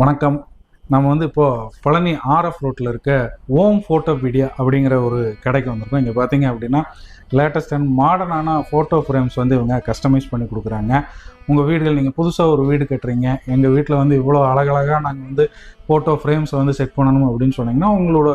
வணக்கம். நம்ம வந்து இப்போது பழனி ஆர்எஃப் ரோட்டில் இருக்க ஓம் ஃபோட்டோ பீடியா அப்படிங்கிற ஒரு கடைக்கு வந்திருக்கோம். இங்கே பார்த்தீங்க அப்படின்னா லேட்டஸ்ட் அண்ட் மாடர்னான ஃபோட்டோ ஃப்ரேம்ஸ் வந்து இவங்க கஸ்டமைஸ் பண்ணி கொடுக்குறாங்க. உங்கள் வீடுகள் நீங்கள் புதுசாக ஒரு வீடு கட்டுறீங்க. எங்கள் வீட்டில் வந்து இவ்வளோ அழகழகாக நாங்கள் வந்து ஃபோட்டோ ஃப்ரேம்ஸை வந்து செட் பண்ணணும் அப்படின்னு சொன்னீங்கன்னா உங்களோட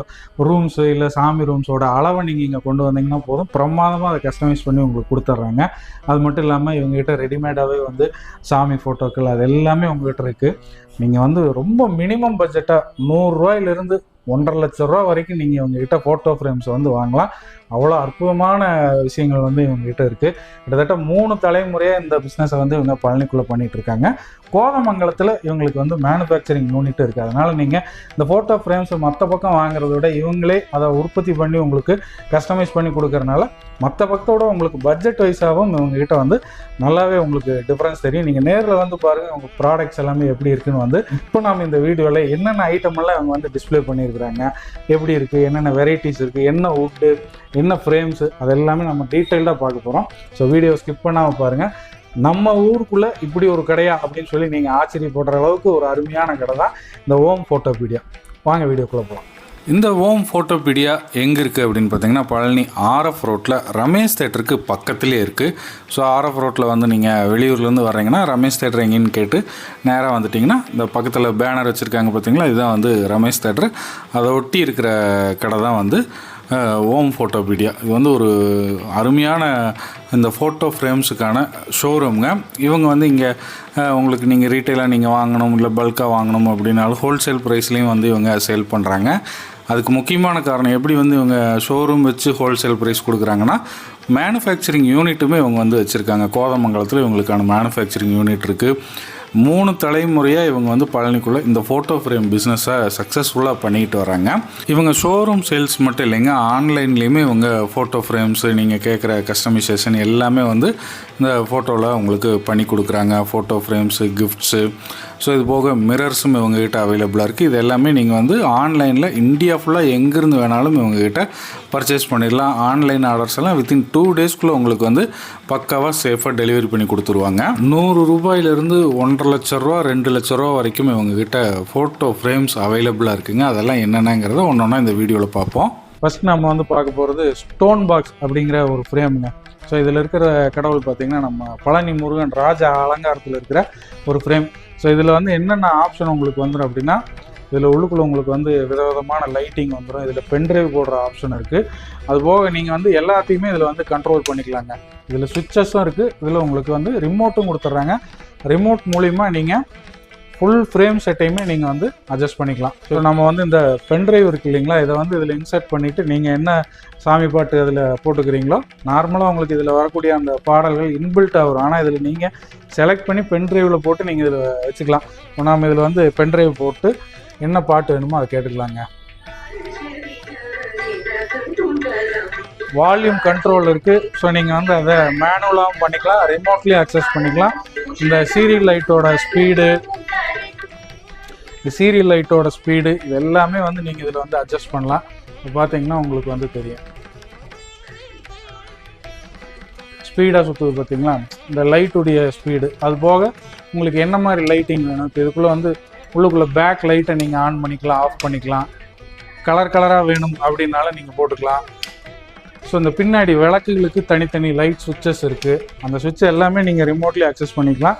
ரூம்ஸு இல்லை சாமி ரூம்ஸோட அளவை நீங்கள் இங்கே கொண்டு வந்தீங்கன்னா போதும். பிரமாதமாக அதை கஸ்டமைஸ் பண்ணி உங்களுக்கு கொடுத்துட்றாங்க அது மட்டும் இல்லாமல் இவங்ககிட்ட ரெடிமேடாகவே வந்து சாமி ஃபோட்டோக்கள் அது எல்லாமே உங்ககிட்ட இருக்குது நீங்கள் வந்து ரொம்ப மினிமம் பட்ஜெட்டாக நூறுரூவாயிலிருந்து ஒன்றரை லட்ச ரூபா வரைக்கும் நீங்கள் இவங்ககிட்ட ஃபோட்டோ ஃப்ரேம்ஸ் வந்து வாங்கலாம். அவ்வளோ அற்புதமான விஷயங்கள் வந்து இவங்ககிட்ட இருக்குது கிட்டத்தட்ட மூணு தலைமுறையாக இந்த பிஸ்னஸை வந்து இவங்க பழனிக்குள்ளே பண்ணிகிட்டு இருக்காங்க. கோதமங்கலத்தில் இவங்களுக்கு வந்து மேனுஃபேக்சரிங் யூனிட் இருக்குது அதனால் நீங்கள் இந்த ஃபோட்டோ ஃப்ரேம்ஸை மற்ற பக்கம் வாங்குறத விட இவங்களே அதை உற்பத்தி பண்ணி உங்களுக்கு கஸ்டமைஸ் பண்ணி கொடுக்கறனால மற்ற பக்கத்தோட உங்களுக்கு பட்ஜெட் வைஸாகவும் இவங்ககிட்ட வந்து நல்லாவே உங்களுக்கு டிஃப்ரென்ஸ் தெரியும். நீங்கள் நேரில் வந்து பாருங்கள் உங்கள் ப்ராடக்ட்ஸ் எல்லாமே எப்படி இருக்குன்னு வந்து இப்போ நாம் இந்த வீடியோவில் என்னென்ன ஐட்டம் எல்லாம் அவங்க வந்து டிஸ்ப்ளே பண்ணியிருக்கிறாங்க எப்படி இருக்குது என்னென்ன வெரைட்டிஸ் இருக்குது என்ன வுட்டு என்ன ஃப்ரேம்ஸு அது எல்லாமே நம்ம டீட்டெயில்டாக பார்க்க போகிறோம் ஸோ வீடியோ ஸ்கிப் பண்ணாமல் பாருங்கள் நம்ம ஊருக்குள்ளே இப்படி ஒரு கடையா அப்படின்னு சொல்லி நீங்கள் ஆச்சரியப்படுற அளவுக்கு ஒரு அருமையான கடை தான் இந்த ஓம் ஃபோட்டோபீடியா வாங்க வீடியோக்குள்ளே போகலாம் இந்த ஓம் ஃபோட்டோபீடியா எங்கே இருக்குது அப்படின்னு பார்த்தீங்கன்னா பழனி ஆர்எஃப் ரோட்டில் ரமேஷ் தேட்டருக்கு பக்கத்துலேயே இருக்குது ஸோ ஆர்எஃப் ரோட்டில் வந்து நீங்கள் வெளியூர்லேருந்து வர்றீங்கன்னா ரமேஷ் தேட்டர் எங்கேன்னு கேட்டு நேராக வந்துட்டிங்கன்னா இந்த பக்கத்தில் பேனர் வச்சுருக்காங்க பார்த்தீங்களா இதுதான் வந்து ரமேஷ் தேட்டர் அதை ஒட்டி இருக்கிற கடை தான் வந்து ஓம் ஃபோட்டோபீடியா இது வந்து ஒரு அருமையான இந்த ஃபோட்டோ ஃப்ரேம்ஸுக்கான ஷோரூம்ங்க இவங்க வந்து இங்கே உங்களுக்கு நீங்கள் ரீட்டெயிலாக நீங்கள் வாங்கணும் இல்லை பல்காக வாங்கணும் அப்படின்னாலும் ஹோல்சேல் ப்ரைஸ்லேயும் வந்து இவங்க சேல் பண்ணுறாங்க அதுக்கு முக்கியமான காரணம் எப்படி வந்து இவங்க ஷோரூம் வச்சு ஹோல்சேல் ப்ரைஸ் கொடுக்குறாங்கன்னா மேனுஃபேக்சரிங் யூனிட்டுமே இவங்க வந்து வச்சுருக்காங்க. கோதமங்கலத்தில் இவங்களுக்கான மேனுஃபேக்சரிங் யூனிட் இருக்குது மூணு தலைமுறையாக இவங்க வந்து பழனிக்குள்ளே இந்த ஃபோட்டோ ஃப்ரேம் பிஸ்னஸை சக்ஸஸ்ஃபுல்லாக பண்ணிக்கிட்டு வராங்க. இவங்க ஷோரூம் சேல்ஸ் மட்டும் இல்லைங்க ஆன்லைன்லேயுமே இவங்க ஃபோட்டோ ஃப்ரேம்ஸு நீங்கள் கேட்குற கஸ்டமைசேஷன் எல்லாமே வந்து இந்த ஃபோட்டோவில் உங்களுக்கு பண்ணி கொடுக்குறாங்க. ஃபோட்டோ ஃப்ரேம்ஸு கிஃப்ட்ஸு ஸோ இது போக மிரர்ஸும் இவங்ககிட்ட அவைலபிளாக இருக்குது இது எல்லாமே நீங்கள் வந்து ஆன்லைனில் இந்தியா ஃபுல்லாக எங்கேருந்து வேணாலும் இவங்ககிட்ட பர்ச்சேஸ் பண்ணிடலாம். ஆன்லைன் ஆர்டர்ஸ் எல்லாம் வித்தின் டூ டேஸ்க்குள்ளே உங்களுக்கு வந்து பக்காவாக சேஃபாக டெலிவரி பண்ணி கொடுத்துருவாங்க. நூறு ரூபாயிலிருந்து ஒன்றரை லட்ச ரூபா ரெண்டு லட்ச ரூபா வரைக்கும் இவங்ககிட்ட ஃபோட்டோ ஃப்ரேம்ஸ் அவைலபிளாக இருக்குங்க. அதெல்லாம் என்னென்னங்கிறத ஒன்று ஒன்றா இந்த வீடியோவில் பார்ப்போம். ஃபஸ்ட் நம்ம வந்து பார்க்க போகிறது ஸ்டோன் பாக்ஸ் அப்படிங்கிற ஒரு ஃப்ரேமுங்க ஸோ இதில் இருக்கிற கடவுள் பார்த்தீங்கன்னா நம்ம பழனி முருகன் ராஜா அலங்காரத்தில் இருக்கிற ஒரு ஃப்ரேம் ஸோ இதில் வந்து என்னென்ன ஆப்ஷன் உங்களுக்கு வந்துடும் அப்படின்னா இதில் உள்ளுக்குள்ள உங்களுக்கு வந்து விதவிதமான லைட்டிங் வந்துடும் இதில் பென்ட்ரைவ் போடுற ஆப்ஷன் இருக்குது அது போக நீங்கள் வந்து எல்லாத்தையுமே இதில் வந்து கண்ட்ரோல் பண்ணிக்கலாங்க. இதில் சுவிட்சஸும் இருக்குது இதில் உங்களுக்கு வந்து ரிமோட்டும் கொடுத்துட்றாங்க. ரிமோட் மூலிமா நீங்கள் ஃபுல் ஃப்ரேம் செட்டையுமே நீங்கள் வந்து அட்ஜஸ்ட் பண்ணிக்கலாம். ஸோ நம்ம வந்து இந்த பென்ட்ரைவ் இருக்கு இல்லைங்களா? இதை வந்து இதில் இன்சர்ட் பண்ணிவிட்டு நீங்கள் என்ன சாமி பாட்டு அதில் போட்டுக்கிறீங்களோ நார்மலாக உங்களுக்கு இதில் வரக்கூடிய அந்த பாடல்கள் இன்பில்ட்டாக வரும். ஆனால் இதில் நீங்கள் செலக்ட் பண்ணி பென்ட்ரைவில் போட்டு நீங்கள் இதில் வச்சுக்கலாம். இப்போ நாம் இதில் வந்து பென்ட்ரைவ் போட்டு என்ன பாட்டு வேணுமோ அதை கேட்டுக்கலாங்க. வால்யூம் கண்ட்ரோல் இருக்குது ஸோ நீங்கள் வந்து அதை மேனுவலாகவும் பண்ணிக்கலாம். ரிமோட்லேயும் அக்சஸ் பண்ணிக்கலாம். இந்த சீரியல் லைட்டோட ஸ்பீடு இந்த சீரியல் லைட்டோட ஸ்பீடு இது எல்லாமே வந்து நீங்கள் இதில் வந்து அட்ஜஸ்ட் பண்ணலாம். இப்போ பார்த்தீங்கன்னா உங்களுக்கு வந்து தெரியும். ஸ்பீடாக சுற்றுது பார்த்தீங்களா இந்த லைட்டுடைய ஸ்பீடு அது போக உங்களுக்கு என்ன மாதிரி லைட்டிங் வேணும்? இப்போ இதுக்குள்ளே வந்து உள்ளுக்குள்ளே பேக் லைட்டை நீங்கள் ஆன் பண்ணிக்கலாம் ஆஃப் பண்ணிக்கலாம். கலர் கலராக வேணும் அப்படின்னாலும் நீங்கள் போட்டுக்கலாம். ஸோ இந்த பின்னாடி விளக்குகளுக்கு தனித்தனி லைட் சுவிட்சஸ் இருக்குது அந்த சுவிட்ச் எல்லாமே நீங்கள் ரிமோட்லி அக்சஸ் பண்ணிக்கலாம்.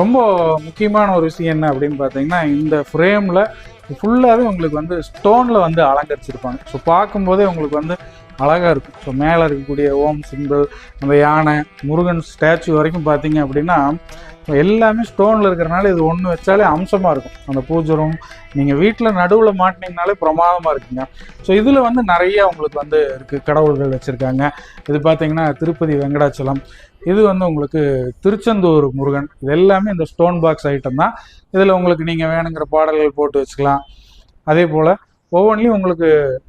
ரொம்ப முக்கியமான ஒரு விஷயம் என்ன அப்படின்னு பார்த்தீங்கன்னா இந்த ஃப்ரேமில் ஃபுல்லாகவே உங்களுக்கு வந்து ஸ்டோனில் வந்து அலங்கரிச்சிருப்பாங்க. ஸோ பார்க்கும்போதே உங்களுக்கு வந்து அழகாக இருக்கும். ஸோ மேலே இருக்கக்கூடிய ஓம் சிம்பிள் அந்த யானை முருகன் ஸ்டாச்சு வரைக்கும் பார்த்தீங்க அப்படின்னா எல்லாமே ஸ்டோனில் இருக்கிறனால இது ஒன்று வச்சாலே அம்சமாக இருக்கும். அந்த பூஜை ரூம் நீங்கள் வீட்டில் நடுவில் மாட்டினீங்கனாலே பிரமாதமாக இருக்குங்க. ஸோ இதில் வந்து நிறைய உங்களுக்கு வந்து இருக்குது கடவுள்கள் வச்சுருக்காங்க. இது பார்த்தீங்கன்னா திருப்பதி வெங்கடாச்சலம். இது வந்து உங்களுக்கு திருச்செந்தூர் முருகன். இது எல்லாமே இந்த ஸ்டோன் பாக்ஸ் ஐட்டம் தான். இதில் உங்களுக்கு நீங்கள் வேணுங்கிற பாடல்கள் போட்டு வச்சுக்கலாம். அதே போல் ஒவ்வொன்றிலையும் உங்களுக்கு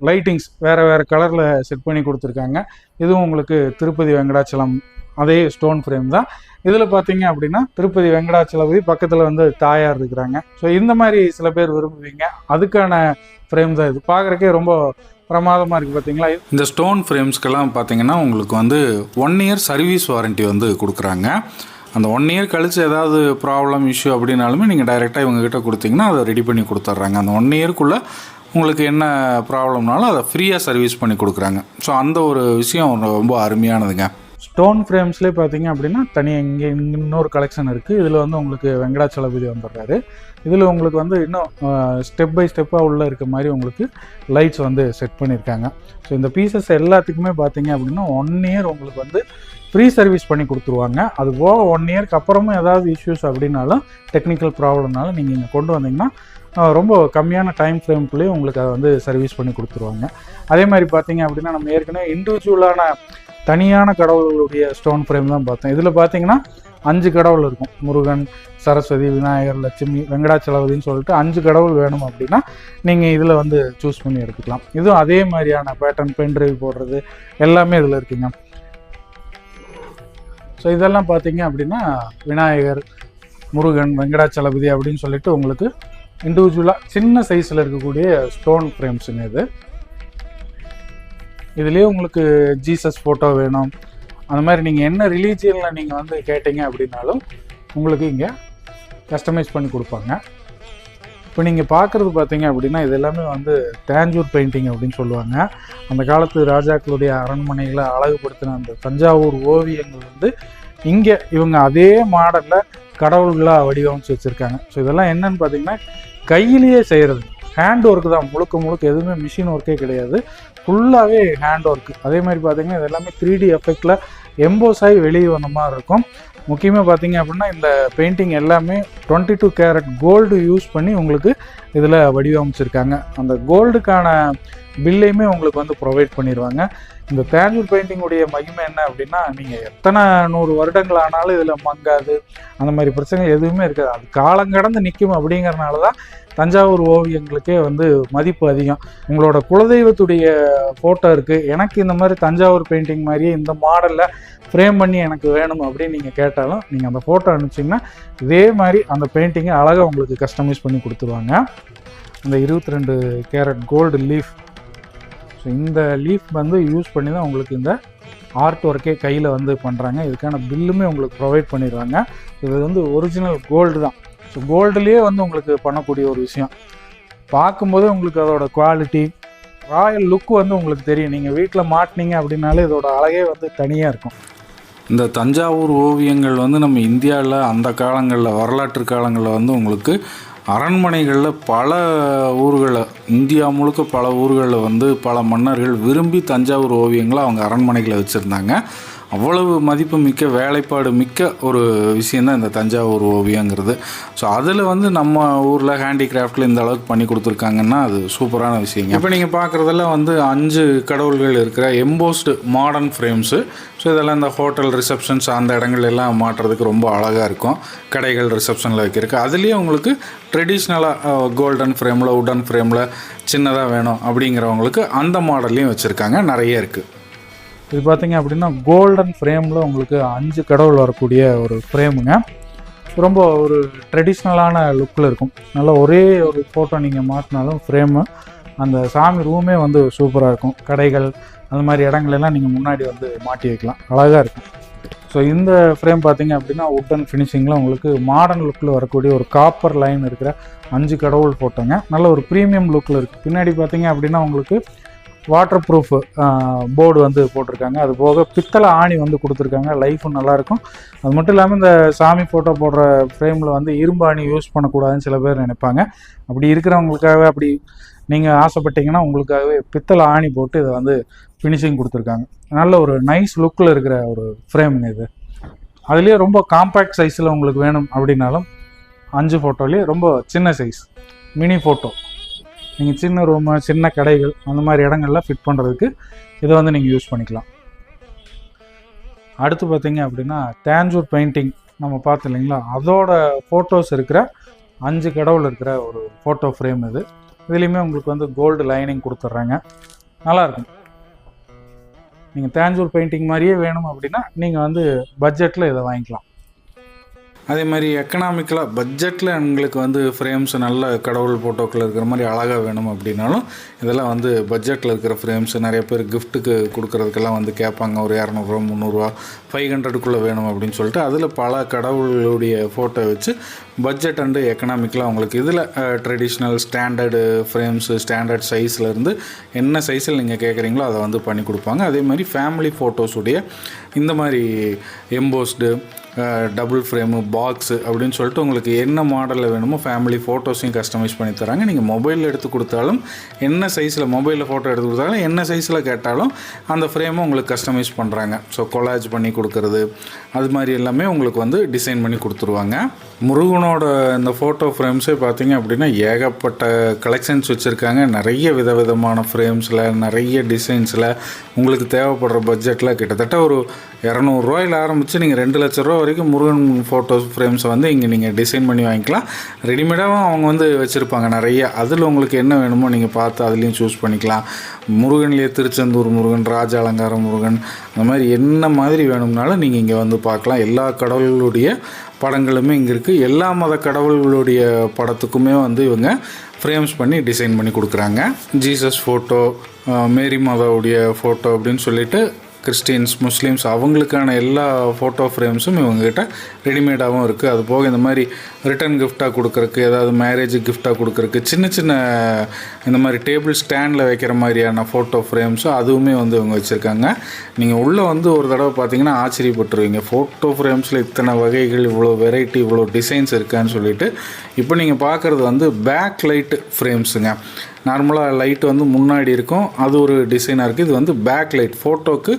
லைட்டிங்ஸ் வேறு வேறு கலரில் செட் பண்ணி கொடுத்துருக்காங்க. இதுவும் உங்களுக்கு திருப்பதி வெங்கடாச்சலம் அதே ஸ்டோன் ஃப்ரேம் தான். இதில் பார்த்தீங்க அப்படின்னா திருப்பதி வெங்கடாச்சலபதி பக்கத்தில் வந்து தாயார் இருக்கிறாங்க. ஸோ இந்த மாதிரி சில பேர் விரும்புவீங்க. அதுக்கான ஃப்ரேம் தான் இது. பார்க்குறக்கே ரொம்ப பிரமாதமாக இருக்குது பார்த்தீங்களா இந்த ஸ்டோன் ஃப்ரேம்ஸ்க்கெல்லாம் பார்த்தீங்கன்னா உங்களுக்கு வந்து ஒன் இயர் சர்வீஸ் வாரண்ட்டி வந்து கொடுக்குறாங்க. அந்த ஒன் இயர் கழிச்சு ஏதாவது ப்ராப்ளம் இஷ்யூ அப்படின்னாலுமே நீங்கள் டைரெக்டாக இவங்ககிட்ட கொடுத்தீங்கன்னா அதை ரெடி பண்ணி கொடுத்துட்றாங்க. அந்த ஒன் இயருக்குள்ளே உங்களுக்கு என்ன ப்ராப்ளம்னாலும் அதை ஃப்ரீயாக சர்வீஸ் பண்ணி கொடுக்குறாங்க. ஸோ அந்த ஒரு விஷயம் ரொம்ப அருமையானதுங்க. ஸ்டோன் ஃப்ரேம்ஸ்லேயே பார்த்தீங்க அப்படின்னா தனியாக இங்கே இன்னொரு கலெக்ஷன் இருக்குது இதில் வந்து உங்களுக்கு வெங்கடாச்சலபதி வந்துடுறாரு. இதில் உங்களுக்கு வந்து இன்னும் ஸ்டெப் பை ஸ்டெப்பாக உள்ளே இருக்க மாதிரி உங்களுக்கு லைட்ஸ் வந்து செட் பண்ணியிருக்காங்க. ஸோ இந்த பீசஸ் எல்லாத்துக்குமே பார்த்தீங்க அப்படின்னா ஒன் இயர் உங்களுக்கு வந்து ஃப்ரீ சர்வீஸ் பண்ணி கொடுத்துருவாங்க. அது போக ஒன் இயர்க்கு அப்புறமும் ஏதாவது இஷ்யூஸ் அப்படின்னாலும் டெக்னிக்கல் ப்ராப்ளம்னாலும் நீங்கள் இங்கே கொண்டு வந்தீங்கன்னா ரொம்ப கம்மியான டைம் ஃப்ரேம்குள்ளேயே உங்களுக்கு அதை வந்து சர்வீஸ் பண்ணி கொடுத்துருவாங்க. அதே மாதிரி பார்த்தீங்க அப்படின்னா நம்ம ஏற்கனவே இண்டிவிஜுவலான தனியான கடவுளுடைய ஸ்டோன் ஃப்ரேம் தான் பார்த்தோம். இதில் பார்த்தீங்கன்னா அஞ்சு கடவுள் இருக்கும். முருகன் சரஸ்வதி விநாயகர் லட்சுமி வெங்கடாச்சலபதினு சொல்லிட்டு அஞ்சு கடவுள் வேணும் அப்படின்னா நீங்கள் இதில் வந்து சூஸ் பண்ணி எடுத்துக்கலாம். இதுவும் அதே மாதிரியான பேட்டர்ன் பென் ட்ரைவ் போடுறது எல்லாமே இதில் இருக்குங்க. ஸோ இதெல்லாம் பார்த்தீங்க அப்படின்னா விநாயகர் முருகன் வெங்கடாச்சலபதி அப்படின்னு சொல்லிட்டு உங்களுக்கு இண்டிவிஜுவலாக சின்ன சைஸில் இருக்கக்கூடிய ஸ்டோன் ஃப்ரேம்ஸுங்க இது. இதுலேயே உங்களுக்கு ஜீசஸ் ஃபோட்டோ வேணும். அந்த மாதிரி நீங்கள் என்ன ரிலீஜியனில் நீங்கள் வந்து கேட்டீங்க அப்படின்னாலும் உங்களுக்கு இங்கே கஸ்டமைஸ் பண்ணி கொடுப்பாங்க. இப்போ நீங்கள் பார்க்குறது பார்த்தீங்க அப்படின்னா இது எல்லாமே வந்து தேஞ்சூர் பெயிண்டிங் அப்படின்னு சொல்லுவாங்க. அந்த காலத்து ராஜாக்களுடைய அரண்மனைகளை அழகுபடுத்தின அந்த தஞ்சாவூர் ஓவியங்கள் வந்து இங்கே இவங்க அதே மாடலில் கடவுள்களாக வடிவமைச்சு வச்சுருக்காங்க. ஸோ இதெல்லாம் என்னன்னு பார்த்தீங்கன்னா கையிலேயே செய்கிறது ஹேண்ட் ஒர்க்கு தான். முழுக்க முழுக்க எதுவுமே மிஷின் ஒர்க்கே கிடையாது. ஃபுல்லாகவே ஹேண்ட் ஒர்க்கு அதே மாதிரி பார்த்தீங்கன்னா இது எல்லாமே த்ரீ டி எஃபெக்டில் எம்போஸ் ஆகி வெளியே வந்த மாதிரி இருக்கும். முக்கியமாக பார்த்தீங்க அப்படின்னா இந்த பெயிண்டிங் எல்லாமே twenty two carat gold use பண்ணி உங்களுக்கு இதில் வடிவமைச்சிருக்காங்க. அந்த கோல்டுக்கான பில்லையுமே உங்களுக்கு வந்து ப்ரொவைட் பண்ணிடுவாங்க இந்த தேஞ்சூர் பெயிண்டிங்குடைய மகிமை என்ன அப்படின்னா நீங்கள் எத்தனை நூறு வருடங்கள் ஆனாலும் இதில் மங்காது. அந்த மாதிரி பிரச்சனை எதுவுமே இருக்காது. அது காலங்கடந்து நிற்கும் அப்படிங்கிறனால தான் தஞ்சாவூர் ஓவியங்களுக்கே வந்து மதிப்பு அதிகம். உங்களோட குலதெய்வத்துடைய ஃபோட்டோ இருக்குது எனக்கு இந்த மாதிரி தஞ்சாவூர் பெயிண்டிங் மாதிரியே இந்த மாடலில் ஃப்ரேம் பண்ணி எனக்கு வேணும் அப்படின்னு நீங்கள் கேட்டாலும் நீங்கள் அந்த ஃபோட்டோ அனுப்பிச்சிங்கன்னா இதே மாதிரி அந்த பெயிண்டிங்கை அழகாக உங்களுக்கு கஸ்டமைஸ் பண்ணி கொடுத்துருவாங்க. இந்த இருபத்தி ரெண்டு கேரட் கோல்டு லீஃப் ஸோ இந்த லீஃப் வந்து யூஸ் பண்ணி தான் உங்களுக்கு இந்த ஆர்ட் ஒர்க்கே கையில் வந்து பண்ணுறாங்க இதுக்கான பில்லுமே உங்களுக்கு ப்ரொவைட் பண்ணிடுவாங்க இது வந்து ஒரிஜினல் கோல்டு தான். ஸோ கோல்டுலேயே வந்து உங்களுக்கு பண்ணக்கூடிய ஒரு விஷயம். பார்க்கும்போதே உங்களுக்கு அதோட குவாலிட்டி ராயல் லுக் வந்து உங்களுக்கு தெரியும். நீங்கள் வீட்டில் மாட்டினீங்க அப்படின்னாலே இதோட அழகே வந்து தனியாக இருக்கும். இந்த தஞ்சாவூர் ஓவியங்கள் வந்து நம்ம இந்தியாவில் அந்த காலங்களில் வரலாற்று காலங்களில் வந்து உங்களுக்கு அரண்மனைகளில் பல ஊர்களில் இந்தியா முழுக்க பல ஊர்களில் வந்து பல மன்னர்கள் விரும்பி தஞ்சாவூர் ஓவியங்களை அவங்க அரண்மனைகளை வச்சுருந்தாங்க. அவ்வளவு மதிப்பு மிக்க வேலைப்பாடு மிக்க ஒரு விஷயந்தான் இந்த தஞ்சாவூர் ஓவியங்கிறது. ஸோ அதில் வந்து நம்ம ஊரில் ஹேண்டிகிராஃப்டில் இந்த அளவுக்கு பண்ணி கொடுத்துருக்காங்கன்னா அது சூப்பரான விஷயங்க. இப்போ நீங்கள் பார்க்குறதெல்லாம் வந்து அஞ்சு கடவுள்கள் இருக்கிற எம்போஸ்டு மாடர்ன் ஃப்ரேம்ஸு ஸோ இதெல்லாம் இந்த ஹோட்டல் ரிசப்ஷன்ஸ் அந்த இடங்கள் எல்லாம் மாட்டுறதுக்கு ரொம்ப அழகாக இருக்கும். கடைகள் ரிசப்ஷனில் வைக்கிறதுக்கு. அதுலேயே உங்களுக்கு ட்ரெடிஷ்னலாக கோல்டன் ஃப்ரேமில் உடன் ஃப்ரேமில் சின்னதாக வேணும் அப்படிங்கிறவங்களுக்கு அந்த மாடல்லையும் வச்சுருக்காங்க. நிறைய இருக்குது இது பார்த்தீங்க அப்படின்னா கோல்டன் ஃப்ரேமில் உங்களுக்கு அஞ்சு கடவுள் வரக்கூடிய ஒரு ஃப்ரேமுங்க ரொம்ப ஒரு ட்ரெடிஷ்னலான லுக்கில் இருக்கும். நல்லா ஒரே ஒரு ஃபோட்டோ நீங்கள் மாட்டினாலும் ஃப்ரேமு அந்த சாமி ரூமே வந்து சூப்பராக இருக்கும். கடைகள் அந்த மாதிரி இடங்களெல்லாம் நீங்கள் முன்னாடி வந்து மாட்டி வைக்கலாம். அழகாக இருக்கும். ஸோ இந்த ஃப்ரேம் பார்த்தீங்க அப்படின்னா உட்டன் ஃபினிஷிங்கில் உங்களுக்கு மாடர்ன் லுக்கில் வரக்கூடிய ஒரு காப்பர் லைன் இருக்கிற அஞ்சு கடவுள் ஃபோட்டோங்க நல்ல ஒரு ப்ரீமியம் லுக்கில் இருக்குது பின்னாடி பார்த்தீங்க அப்படின்னா உங்களுக்கு வாட்டர் ப்ரூஃப் போர்டு வந்து போட்டிருக்காங்க. அது போக பித்தளை ஆணி வந்து கொடுத்துருக்காங்க. லைஃபும் நல்லாயிருக்கும். அது மட்டும் இல்லாமல் இந்த சாமி ஃபோட்டோ போடுற ஃப்ரேமில் வந்து இரும்பு ஆணி யூஸ் பண்ணக்கூடாதுன்னு சில பேர் நினைப்பாங்க. அப்படி இருக்கிறவங்களுக்காகவே அப்படி நீங்கள் ஆசைப்பட்டீங்கன்னா உங்களுக்காகவே பித்தளை ஆணி போட்டு இதை வந்து ஃபினிஷிங் கொடுத்துருக்காங்க. நல்ல ஒரு நைஸ் லுக்கில் இருக்கிற ஒரு ஃப்ரேமுங்க இது. அதுலேயே ரொம்ப காம்பேக்ட் சைஸில் உங்களுக்கு வேணும் அப்படின்னாலும் அஞ்சு ஃபோட்டோலேயே ரொம்ப சின்ன சைஸ் மினி ஃபோட்டோ நீங்கள் சின்ன ரூமு சின்ன கடைகள் அந்த மாதிரி இடங்கள்லாம் ஃபிட் பண்ணுறதுக்கு இதை வந்து நீங்கள் யூஸ் பண்ணிக்கலாம். அடுத்து பார்த்தீங்க அப்படின்னா தேஞ்சூர் பெயிண்டிங் நம்ம பார்த்து இல்லைங்களா? அதோட ஃபோட்டோஸ் இருக்கிற அஞ்சு கடவுள் இருக்கிற ஒரு ஃபோட்டோ ஃப்ரேம் இது. இதுலேயுமே உங்களுக்கு வந்து கோல்டு லைனிங் கொடுத்துட்றாங்க. நல்லாயிருக்கும் நீங்கள் தேஞ்சூர் பெயிண்டிங் மாதிரியே வேணும் அப்படின்னா நீங்கள் வந்து பட்ஜெட்டில் இதை வாங்கிக்கலாம். அதே மாதிரி எக்கனாமிக்கலாக பட்ஜெட்டில் உங்களுக்கு வந்து ஃப்ரேம்ஸ் நல்ல கடவுள் ஃபோட்டோக்கள் இருக்கிற மாதிரி அழகாக வேணும் அப்படின்னாலும் இதெல்லாம் வந்து பட்ஜெட்டில் இருக்கிற ஃப்ரேம்ஸ் நிறைய பேர் கிஃப்ட்டுக்கு கொடுக்குறதுக்கெல்லாம் வந்து கேட்பாங்க. ஒரு இரநூறுவா முந்நூறுரூவா ஃபைவ் ஹண்ட்ரடுக்குள்ளே வேணும் அப்படின்னு சொல்லிட்டு அதில் பல கடவுளுடைய ஃபோட்டோ வச்சு பட்ஜெட் அண்டு எக்கனாமிக்கலாக உங்களுக்கு இதில் ட்ரெடிஷ்னல் ஸ்டாண்டர்டு ஃப்ரேம்ஸு ஸ்டாண்டர்ட் சைஸ்லேருந்து என்ன சைஸில் நீங்கள் கேட்குறீங்களோ அதை வந்து பண்ணி கொடுப்பாங்க. அதே மாதிரி ஃபேமிலி ஃபோட்டோஸுடைய இந்த மாதிரி எம்போஸ்டு டபுள் ஃப்ரேமு பாக்ஸு அப்படின்னு சொல்லிட்டு உங்களுக்கு என்ன மாடலில் வேணுமோ ஃபேமிலி ஃபோட்டோஸையும் கஸ்டமைஸ் பண்ணி தராங்க. நீங்கள் மொபைலில் எடுத்து கொடுத்தாலும் என்ன சைஸில் மொபைலில் ஃபோட்டோ எடுத்து கொடுத்தாலும் என்ன சைஸில் கேட்டாலும் அந்த ஃப்ரேமை உங்களுக்கு கஸ்டமைஸ் பண்ணுறாங்க ஸோ கொலாஜ் பண்ணி கொடுக்கறது அது மாதிரி எல்லாமே உங்களுக்கு வந்து டிசைன் பண்ணி கொடுத்துருவாங்க. முருகனோட இந்த ஃபோட்டோ ஃப்ரேம்ஸே பார்த்தீங்க அப்படின்னா ஏகப்பட்ட கலெக்ஷன்ஸ் வச்சுருக்காங்க. நிறைய விதவிதமான ஃப்ரேம்ஸில் நிறைய டிசைன்ஸில் உங்களுக்கு தேவைப்படுற பட்ஜெட்டில் கிட்டத்தட்ட ஒரு இரநூறுவாயில் ஆரம்பித்து நீங்கள் ரெண்டு லட்ச ரூபா வரைக்கும் முருகன் ஃபோட்டோ ஃப்ரேம்ஸை வந்து இங்கே நீங்கள் டிசைன் பண்ணி வாங்கிக்கலாம். ரெடிமேடாகவும் அவங்க வந்து வச்சுருப்பாங்க நிறைய. அதில் உங்களுக்கு என்ன வேணுமோ நீங்கள் பார்த்து அதுலேயும் சூஸ் பண்ணிக்கலாம். முருகன்லேயே திருச்செந்தூர் முருகன் ராஜ அலங்கார முருகன் அந்த மாதிரி என்ன மாதிரி வேணும்னாலும் நீங்கள் இங்கே வந்து பார்க்கலாம். எல்லா கடவுள்களுடைய படங்களுமே இங்கே இருக்குது எல்லா மத கடவுள்களுடைய படத்துக்குமே வந்து இவங்க ஃப்ரேம்ஸ் பண்ணி டிசைன் பண்ணி கொடுக்குறாங்க. ஜீசஸ் ஃபோட்டோ மேரி மாதாவுடைய ஃபோட்டோ அப்படின்னு சொல்லிட்டு கிறிஸ்டின்ஸ் முஸ்லீம்ஸ் அவங்களுக்கான எல்லா ஃபோட்டோ ஃப்ரேம்ஸும் இவங்ககிட்ட ரெடிமேடாகவும் இருக்குது அது போக இந்த மாதிரி ரிட்டன் கிஃப்டாக கொடுக்குறக்கு ஏதாவது மேரேஜ் கிஃப்டாக கொடுக்குறக்கு சின்ன சின்ன இந்த மாதிரி டேபிள் ஸ்டாண்டில் வைக்கிற மாதிரியான ஃபோட்டோ ஃப்ரேம்ஸும் அதுவுமே வந்து இவங்க வச்சுருக்காங்க. நீங்கள் உள்ளே வந்து ஒரு தடவை பார்த்தீங்கன்னா ஆச்சரியப்பட்டுருவீங்க. ஃபோட்டோ ஃப்ரேம்ஸில் இத்தனை வகைகள் இவ்வளோ வெரைட்டி இவ்வளோ டிசைன்ஸ் இருக்கான்னு சொல்லிட்டு. இப்போ நீங்கள் பார்க்குறது வந்து பேக் லைட் ஃப்ரேம்ஸுங்க நார்மலாக லைட் வந்து முன்னாடி இருக்கும் அது ஒரு டிசைனாக இருக்குது இது வந்து பேக் லைட் ஃபோட்டோக்கு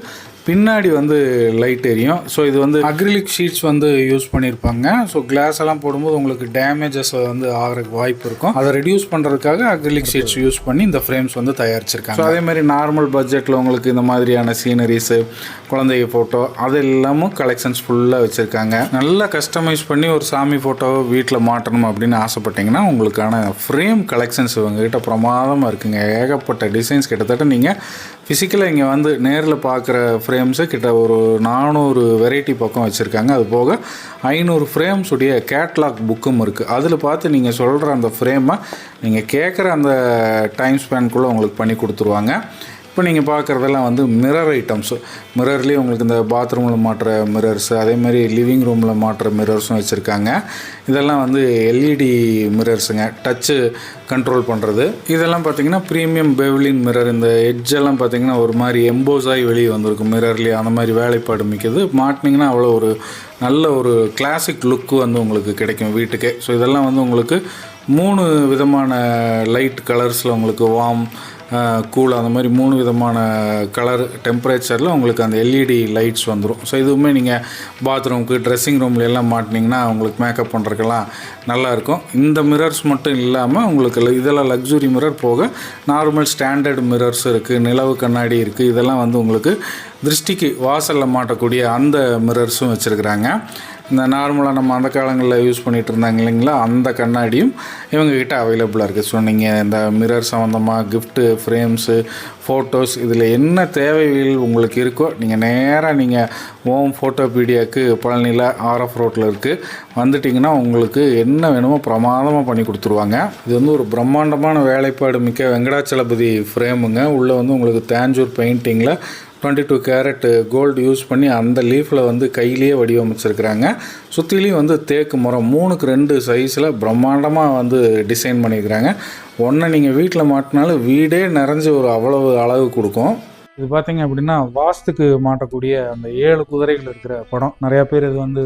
பின்னாடி வந்து லைட் எரியும். ஸோ இது வந்து அக்ரிலிக் ஷீட்ஸ் வந்து யூஸ் பண்ணியிருப்பாங்க ஸோ கிளாஸ் எல்லாம் போடும்போது உங்களுக்கு டேமேஜஸ் வந்து ஆகிறதுக்கு வாய்ப்பு இருக்கும். அதை ரெடியூஸ் பண்ணுறதுக்காக அக்ரிலிக் ஷீட்ஸ் யூஸ் பண்ணி இந்த ஃப்ரேம்ஸ் வந்து தயாரிச்சிருக்காங்க. ஸோ அதே மாதிரி நார்மல் பட்ஜெட்டில் உங்களுக்கு இந்த மாதிரியான சீனரிஸு குழந்தைங்க ஃபோட்டோ அது எல்லாமும் கலெக்ஷன்ஸ் ஃபுல்லாக வச்சுருக்காங்க. நல்லா கஸ்டமைஸ் பண்ணி ஒரு சாமி ஃபோட்டோவை வீட்டில் மாட்டணும் அப்படின்னு ஆசைப்பட்டீங்கன்னா உங்களுக்கான ஃப்ரேம் கலெக்ஷன்ஸ் இவங்ககிட்ட பிரமாதமாக இருக்குங்க. ஏகப்பட்ட டிசைன்ஸ் கிட்டத்தட்ட நீங்கள் ஃபிசிக்கலாக இங்கே வந்து நேரில் பார்க்குற ஃப்ரேம்ஸு கிட்ட ஒரு நானூறு வெரைட்டி பக்கம் வச்சுருக்காங்க. அது போக ஐநூறு ஃப்ரேம்ஸ் உடைய கேட்லாக் புக்கும் இருக்குது அதில் பார்த்து நீங்கள் சொல்கிற அந்த ஃப்ரேமை நீங்கள் கேட்குற அந்த டைம் ஸ்பேன்குள்ளே உங்களுக்கு பண்ணி கொடுத்துருவாங்க. இப்போ நீங்கள் பார்க்குறதெல்லாம் வந்து மிரர் ஐட்டம்ஸ் மிரர்லேயே உங்களுக்கு இந்த பாத்ரூமில் மாட்டுற மிரர்ஸ் அதே மாதிரி லிவிங் ரூமில் மாட்டுற மிரர்ஸும் வச்சுருக்காங்க. இதெல்லாம் வந்து எல்இடி மிரர்ஸுங்க டச்சு கண்ட்ரோல் பண்ணுறது இதெல்லாம் பார்த்தீங்கன்னா ப்ரீமியம் பெவ்லின் மிரர் இந்த எட்ஜெல்லாம் பார்த்தீங்கன்னா ஒரு மாதிரி எம்போஸாகி வெளியே வந்திருக்கும் மிரர்லேயே அந்த மாதிரி வேலைப்பாடு மிக்கது. மாட்டினீங்கன்னா அவ்வளோ ஒரு நல்ல ஒரு கிளாசிக் லுக்கு வந்து உங்களுக்கு கிடைக்கும் வீட்டுக்கே. ஸோ இதெல்லாம் வந்து உங்களுக்கு மூணு விதமான லைட் கலர்ஸில் உங்களுக்கு வார்ம் கூல் அந்த மாதிரி மூணு விதமான கலர் டெம்பரேச்சரில் உங்களுக்கு அந்த எல்இடி லைட்ஸ் வந்துடும் ஸோ இதுவுமே நீங்கள் பாத்ரூமுக்கு ட்ரெஸ்ஸிங் ரூமில் எல்லாம் மாட்டினீங்கன்னா உங்களுக்கு மேக்கப் பண்ணுறதுக்கெல்லாம் நல்லாயிருக்கும் இந்த மிரர்ஸ் மட்டும் இல்லாமல் உங்களுக்கு இதெல்லாம் லக்ஸுரி மிரர் போக நார்மல் ஸ்டாண்டர்ட் மிரர்ஸ் இருக்குது நிலவு கண்ணாடி இருக்குது இதெல்லாம் வந்து உங்களுக்கு திருஷ்டிக்கு வாசலில் மாட்டக்கூடிய அந்த மிரர்ஸும் வச்சுருக்குறாங்க. இந்த நார்மலாக நம்ம அந்த காலங்களில் யூஸ் பண்ணிகிட்டு இருந்தாங்க இல்லைங்களா? அந்த கண்ணாடியும் இவங்கக்கிட்ட அவைலபிளாக இருக்குது ஸோ நீங்கள் இந்த மிரர் சம்மந்தமாக கிஃப்ட்டு ஃப்ரேம்ஸு ஃபோட்டோஸ் இதில் என்ன தேவைகள் உங்களுக்கு இருக்கோ நீங்கள் நேராக நீங்கள் ஓம் ஃபோட்டோபீடியாவுக்கு பழனியில் ஆர்எஃப் ரோட்டில் இருக்குது வந்துட்டிங்கன்னா உங்களுக்கு என்ன வேணுமோ பிரமாதமாக பண்ணி கொடுத்துருவாங்க. இது வந்து ஒரு பிரம்மாண்டமான வேலைப்பாடு மிக்க வெங்கடாச்சலபதி ஃப்ரேமுங்க உள்ளே வந்து உங்களுக்கு Tanjore பெயிண்டிங்கில் twenty two carat gold use பண்ணி அந்த லீஃபில் வந்து கையிலேயே வடிவமைச்சிருக்கிறாங்க. சுற்றிலையும் வந்து தேக்கு மரம் மூணுக்கு ரெண்டு சைஸில் பிரம்மாண்டமாக வந்து டிசைன் பண்ணியிருக்கிறாங்க. ஒன்றை நீங்கள் வீட்டில் மாட்டினாலும் வீடே நிறைஞ்சு ஒரு அவ்வளவு அழகு கொடுக்கும். இது பார்த்தீங்க அப்படின்னா வாஸ்துக்கு மாட்டக்கூடிய அந்த ஏழு குதிரைகள் இருக்கிற படம். நிறையா பேர் இது வந்து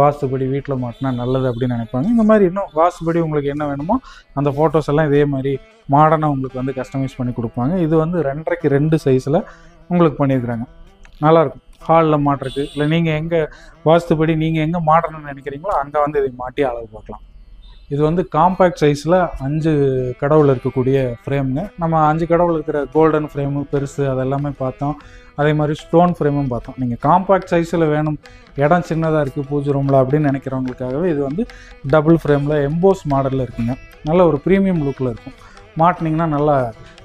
வாஸ்துபடி வீட்டில் மாட்டினா நல்லது அப்படின்னு நினைப்பாங்க. இந்த மாதிரி இன்னும் வாஸ்துபடி உங்களுக்கு என்ன வேணுமோ அந்த ஃபோட்டோஸ் எல்லாம் இதே மாதிரி மாடர்னாக உங்களுக்கு வந்து கஸ்டமைஸ் பண்ணி கொடுப்பாங்க. இது வந்து ரெண்டரைக்கு ரெண்டு சைஸில் உங்களுக்கு பண்ணியிருக்கிறாங்க. நல்லாயிருக்கும். ஹாலில் மாட்டுறதுக்கு இல்லை நீங்கள் எங்கே வாஸ்துபடி நீங்கள் எங்கே மாடணும்னு நினைக்கிறீங்களோ அங்கே வந்து இதை மாட்டி அளவு பார்க்கலாம். இது வந்து காம்பேக்ட் சைஸில் அஞ்சு கடவுள் இருக்கக்கூடிய ஃப்ரேமுங்க நம்ம அஞ்சு கடவுள் இருக்கிற கோல்டன் ஃப்ரேமு பெருசு அதெல்லாமே பார்த்தோம். அதே மாதிரி ஸ்டோன் ஃப்ரேமும் பார்த்தோம். நீங்கள் காம்பேக்ட் சைஸில் வேணும் இடம் சின்னதாக இருக்குது பூஜை ரூமில் அப்படின்னு நினைக்கிறவங்களுக்காகவே இது வந்து டபுள் ஃப்ரேமில் எம்போஸ் மாடலில் இருக்குங்க. நல்ல ஒரு ப்ரீமியம் லுக்கில் இருக்கும். மாட்டினீங்கன்னா நல்லா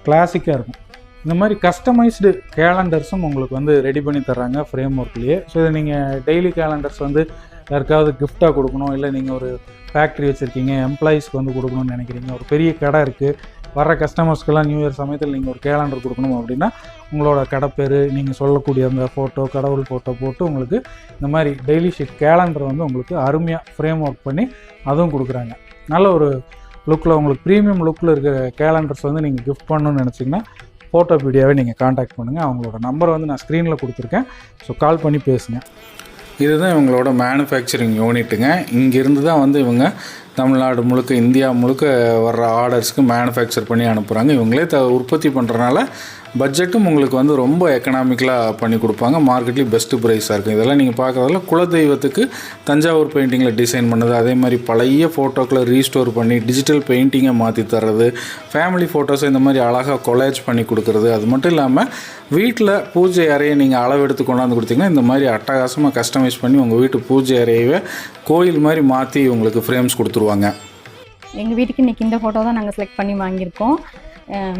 கிளாசிக்காக இருக்கும். இந்த மாதிரி கஸ்டமைஸ்டு கேலண்டர்ஸும் உங்களுக்கு வந்து ரெடி பண்ணி தர்றாங்க ஃப்ரேம் ஒர்க்லேயே ஸோ இதை நீங்கள் டெய்லி கேலண்டர்ஸ் வந்து யாருக்காவது கிஃப்டாக கொடுக்கணும் இல்லை நீங்கள் ஒரு ஃபேக்ட்ரி வச்சுருக்கீங்க எம்ப்ளாயீஸ்க்கு வந்து கொடுக்கணும்னு நினைக்கிறீங்க ஒரு பெரிய கடை இருக்குது வர்ற கஸ்டமர்ஸ்க்கெல்லாம் நியூ இயர் சமயத்தில் நீங்கள் ஒரு கேலண்டர் கொடுக்கணும் அப்படின்னா உங்களோட கடை பேர் நீங்கள் சொல்லக்கூடிய அந்த ஃபோட்டோ கடவுள் ஃபோட்டோ போட்டு உங்களுக்கு இந்த மாதிரி டெய்லி ஷீட் கேலண்டர் வந்து உங்களுக்கு அருமையாக ஃப்ரேம் ஒர்க் பண்ணி அதுவும் கொடுக்குறாங்க. நல்ல ஒரு லுக்கில் உங்களுக்கு ப்ரீமியம் லுக்கில் இருக்கிற கேலண்டர்ஸ் வந்து நீங்கள் கிஃப்ட் பண்ணணும்னு நினச்சிங்கன்னா ஃபோட்டோ வீடியோவை நீங்கள் காண்டாக்ட் பண்ணுங்கள் அவங்களோட நம்பர் வந்து நான் ஸ்க்ரீனில் கொடுத்துருக்கேன். ஸோ கால் பண்ணி பேசுங்க. இதுதான் இவங்களோட மேனுஃபேக்சரிங் யூனிட்டுங்க இங்கேருந்து தான் வந்து இவங்க தமிழ்நாடு முழுக்க இந்தியா முழுக்க வர்ற ஆர்டர்ஸ்க்கு மேனுஃபேக்சர் பண்ணி அனுப்புகிறாங்க இவங்களே த உற்பத்தி பண்ணுறனால பட்ஜெட்டும் உங்களுக்கு வந்து ரொம்ப எக்கனாமிக்கலாக பண்ணி கொடுப்பாங்க. மார்க்கெட்லேயும் பெஸ்ட்டு ப்ரைஸாக இருக்கும். இதெல்லாம் நீங்கள் பார்க்குறதுல குலதெய்வத்துக்கு தஞ்சாவூர் பெயிண்டிங்கில் டிசைன் பண்ணது அதே மாதிரி பழைய ஃபோட்டோக்களை ரீஸ்டோர் பண்ணி டிஜிட்டல் பெயிண்டிங்கை மாற்றி தர்றது ஃபேமிலி ஃபோட்டோஸை இந்த மாதிரி அழகாக கொலேஜ் பண்ணி கொடுக்குறது அது மட்டும் இல்லாமல் வீட்டில் பூஜை அறையை நீங்கள் அளவெடுத்து கொண்டாந்து கொடுத்தீங்கன்னா இந்த மாதிரி அட்டகாசமாக கஸ்டமைஸ் பண்ணி உங்கள் வீட்டு பூஜை அறையவே கோயில் மாதிரி மாற்றி உங்களுக்கு ஃப்ரேம்ஸ் கொடுத்துருவாங்க. எங்கள் வீட்டுக்கு இன்றைக்கி இந்த ஃபோட்டோ தான் நாங்கள் செலக்ட் பண்ணி வாங்கியிருக்கோம்.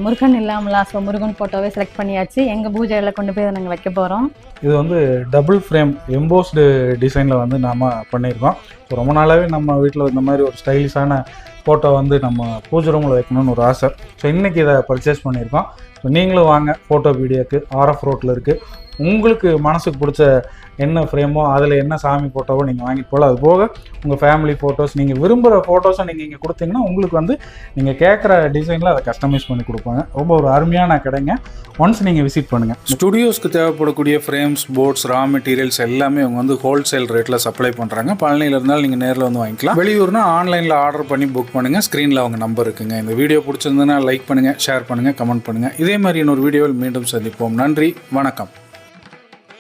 முருகன் இல்லாமலா? ஸோ முருகன் ஃபோட்டோவே செலக்ட் பண்ணியாச்சு. எங்கள் பூஜையில் கொண்டு போய் நாங்கள் வைக்க போகிறோம் இது வந்து டபுள் ஃப்ரேம் எம்போஸ்டு டிசைனில் வந்து நாம் பண்ணியிருக்கோம். ஸோ ரொம்ப நாளாகவே நம்ம வீட்டில் இந்த மாதிரி ஒரு ஸ்டைலிஷான ஃபோட்டோ வந்து நம்ம பூஜை ரூமில் வைக்கணும்னு ஒரு ஆசை. ஸோ இன்றைக்கி இதை பர்ச்சேஸ் பண்ணியிருக்கோம். ஸோ நீங்களும் வாங்க ஃபோட்டோ வீடியோக்கு ஆர்எஃப் ரோட்டில் இருக்குது உங்களுக்கு மனசுக்கு பிடிச்ச என்ன ஃப்ரேமோ அதில் என்ன சாமி ஃபோட்டோவோ நீங்கள் வாங்கிட்டு போகலாம். அது போக உங்கள் ஃபேமிலி ஃபோட்டோஸ் நீங்கள் விரும்புகிற ஃபோட்டோஸை நீங்கள் இங்கே கொடுத்தீங்கன்னா உங்களுக்கு வந்து நீங்கள் கேட்குற டிசைனில் அதை கஸ்டமைஸ் பண்ணி கொடுப்பாங்க. ரொம்ப ஒரு அருமையான கடைங்க. ஒன்ஸ் நீங்கள் விசிட் பண்ணுங்கள் ஸ்டுடியோஸ்க்கு தேவைப்படக்கூடிய ஃப்ரேம்ஸ் போர்ட்ஸ் ரா மெட்டீரியல்ஸ் எல்லாமே அவங்க வந்து ஹோல்சேல் ரேட்டில் சப்ளை பண்ணுறாங்க பழனியில் இருந்தாலும் நீங்கள் நேரில் வந்து வாங்கிக்கலாம். வெளியூர்னா ஆன்லைனில் ஆர்டர் பண்ணி புக் பண்ணுங்கள் ஸ்க்ரீனில் அவங்க நம்பர் இருக்குங்க. இந்த வீடியோ பிடிச்சிருந்ததுன்னா லைக் பண்ணுங்கள் ஷேர் பண்ணுங்கள் கமெண்ட் பண்ணுங்கள் இதே மாதிரி இன்னொரு வீடியோவில் மீண்டும் சந்திப்போம். நன்றி வணக்கம்.